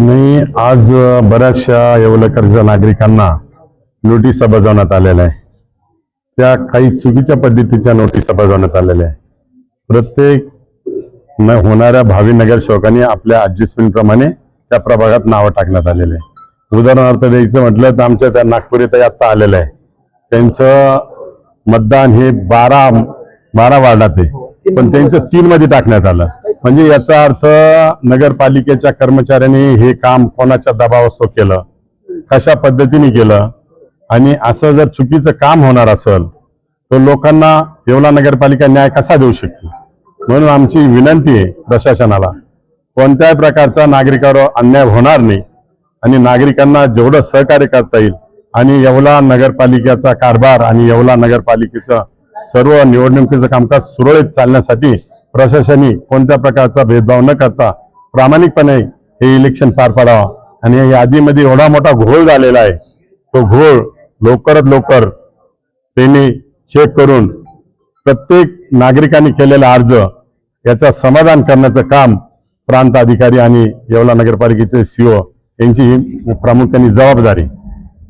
मी आज बऱ्याचशा येवलकरच्या नागरिकांना नोटिसा बजावण्यात आलेल्या आहे. त्या काही चुकीच्या पद्धतीच्या नोटिसा बजावण्यात आलेल्या आहे. प्रत्येक न होणाऱ्या भावी नगरसेवकांनी आपल्या ॲडजस्टमेंटप्रमाणे त्या प्रभागात नावं टाकण्यात आलेले आहे. उदाहरणार्थ द्यायचं म्हटलं तर आमच्या त्या नागपूर येथे आत्ता आलेलं आहे. त्यांचं मतदान हे बारा बारा वार्डात आहे. पण त्यांचं तीन मध्ये टाकण्यात आलं. म्हणजे याचा अर्थ नगरपालिकेच्या कर्मचाऱ्यांनी हे काम कोणाच्या दबावास्तव केलं? कशा पद्धतीने केलं? आणि असं जर चुकीचं काम होणार असेल तर लोकांना येवला नगरपालिका न्याय कसा देऊ शकते? म्हणून आमची विनंती आहे प्रशासनाला कोणत्याही प्रकारचा नागरिकावर अन्याय होणार नाही. आणि नागरिकांना जेवढं सहकार्य करता येईल आणि येवला नगरपालिकेचा कारभार आणि येवला नगरपालिकेचं सर्व निवडणुकीचं कामकाज सुरळीत चालण्यासाठी प्रशासनाने कोणत्या प्रकारचा भेदभाव न करता प्रामाणिकपणे हे इलेक्शन पार पाडावं. आणि या यादीमध्ये एवढा मोठा घोळ झालेला आहे. तो घोळ लवकरात लवकर त्यांनी चेक करून प्रत्येक नागरिकांनी केलेला अर्ज याचा समाधान करण्याचं काम प्रांत अधिकारी आणि येवला नगरपालिकेचे सीओ यांची ही प्रामुख्याने जबाबदारी.